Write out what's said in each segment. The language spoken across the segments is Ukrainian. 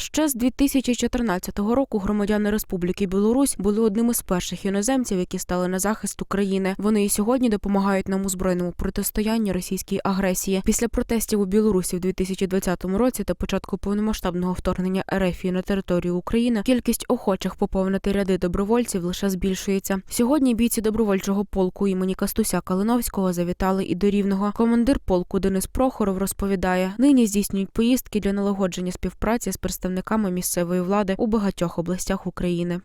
Ще з 2014 року громадяни Республіки Білорусь були одним із перших іноземців, які стали на захист України. Вони і сьогодні допомагають нам у збройному протистоянні російській агресії. Після протестів у Білорусі в 2020 році та початку повномасштабного вторгнення РФ на територію України кількість охочих поповнити ряди добровольців лише збільшується. Сьогодні бійці добровольчого полку імені Кастуся Калиновського завітали і до Рівного. Командир полку Денис Прохоров розповідає: нині здійснюють поїздки для налагодження співпраці з представниками місцевої влади у багатьох областях України.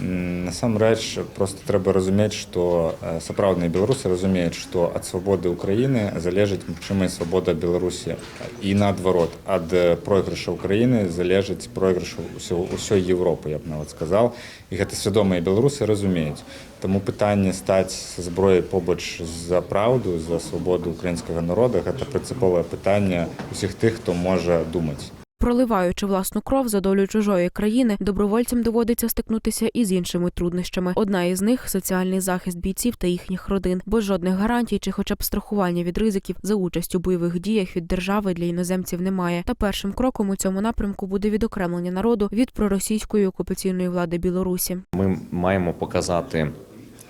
М, Насамрэч просто трэба разумець, што э, сапраўдныя беларусы разумеюць, што ад свабоды Украіны залежыць магчымая свабода Беларусі і наадварот ад э, пройгрыша Украіны залежыць пройгрыш усё- усёй Европы, я б нават сказаў. І гэта свядомыя беларусы разумеюць. Таму пытанне стаць са зброяй побач за праўду, за свабоду украінскага народа гэта прынцыповае пытанне усіх тых, хто можа думаць. Проливаючи власну кров за долю чужої країни, добровольцям доводиться стикнутися із іншими труднощами. Одна із них соціальний захист бійців та їхніх родин, бо жодних гарантій чи, хоча б страхування від ризиків за участь у бойових діях від держави для іноземців немає. Та першим кроком у цьому напрямку буде відокремлення народу від проросійської окупаційної влади Білорусі. Ми маємо показати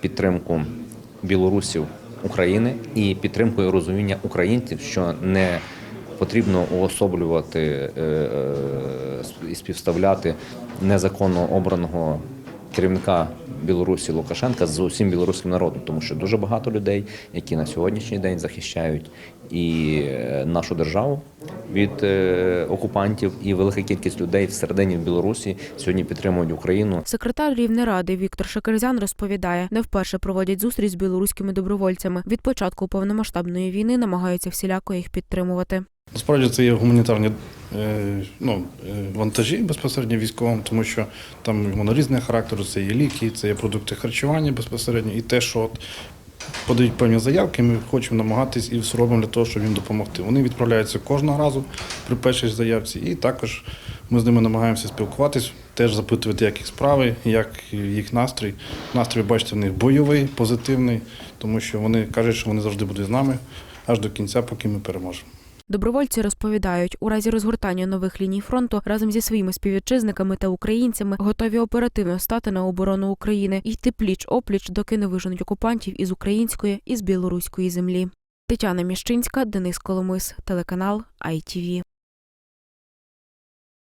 підтримку білорусів України і підтримку і розуміння українців, що не потрібно уособлювати е, е, і співставляти незаконно обраного керівника Білорусі Лукашенка з усім білоруським народом, тому що дуже багато людей, які на сьогоднішній день захищають і е, нашу державу від окупантів, і велика кількість людей всередині Білорусі сьогодні підтримують Україну. Секретар Рівнеради Віктор Шакерзян розповідає, не вперше проводять зустріч з білоруськими добровольцями. Від початку повномасштабної війни намагаються всіляко їх підтримувати. Насправді це є гуманітарні е, ну, е, вантажі безпосередньо військовим, тому що там воно різного характеру, це є ліки, це є продукти харчування безпосередньо, і те, що от подають певні заявки, ми хочемо намагатись і все робимо для того, щоб їм допомогти. Вони відправляються кожного разу при першій заявці, і також ми з ними намагаємося спілкуватись, теж запитувати, як їх справи, як їх настрій. Настрій, бачите, в них бойовий, позитивний, тому що вони кажуть, що вони завжди будуть з нами аж до кінця, поки ми переможемо. Добровольці розповідають, у разі розгортання нових ліній фронту разом зі своїми співвітчизниками та українцями готові оперативно стати на оборону України і йти пліч опліч, доки не виженуть окупантів із української і з білоруської землі. Тетяна Міщинська, Денис Коломис, телеканал ITV.